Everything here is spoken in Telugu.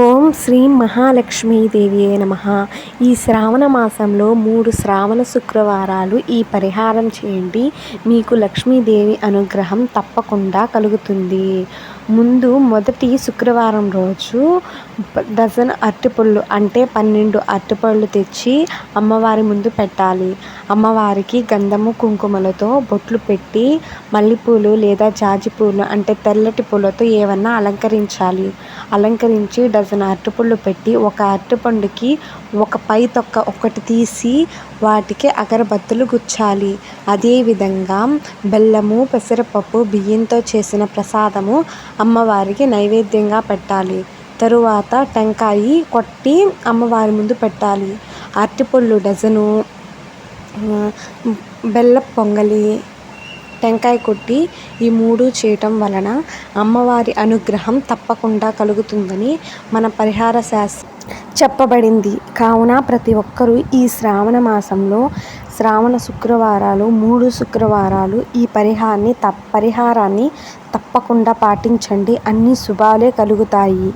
ఓం శ్రీ మహాలక్ష్మీదేవియే నమ. ఈ శ్రావణ మాసంలో మూడు శ్రావణ శుక్రవారాలు ఈ పరిహారం చేయండి. మీకు లక్ష్మీదేవి అనుగ్రహం తప్పకుండా కలుగుతుంది. ముందు మొదటి శుక్రవారం రోజు డజన్ అరటిపళ్ళు అంటే పన్నెండు అరటిపళ్ళు తెచ్చి అమ్మవారి ముందు పెట్టాలి. అమ్మవారికి గంధము కుంకుమలతో బొట్లు పెట్టి మల్లెపూలు లేదా జాజిపూలు అంటే తెల్లటి పూలతో ఏమన్నా అలంకరించాలి. అలంకరించి డజన్ అరటిపళ్ళు పెట్టి ఒక అరటిపండుకి ఒక పై తొక్క ఒకటి తీసి వాటికి అగరబత్తులు గుచ్చాలి. అదేవిధంగా బెల్లము పెసరపప్పు బియ్యంతో చేసిన ప్రసాదము అమ్మవారికి నైవేద్యంగా పెట్టాలి. తరువాత టెంకాయి కొట్టి అమ్మవారి ముందు పెట్టాలి. అరటిపళ్ళు డజను బెల్ల పొంగలి టెంకాయ కొట్టి ఈ మూడు చేయటం వలన అమ్మవారి అనుగ్రహం తప్పకుండా కలుగుతుందని మన పరిహార శాస్త్రం చెప్పబడింది. కావున ప్రతి ఒక్కరూ ఈ శ్రావణ మాసంలో శ్రావణ శుక్రవారాలు మూడు శుక్రవారాలు ఈ పరిహారాన్ని తప్ప పరిహారాన్ని తప్పకుండా పాటించండి. అన్ని శుభాలే కలుగుతాయి.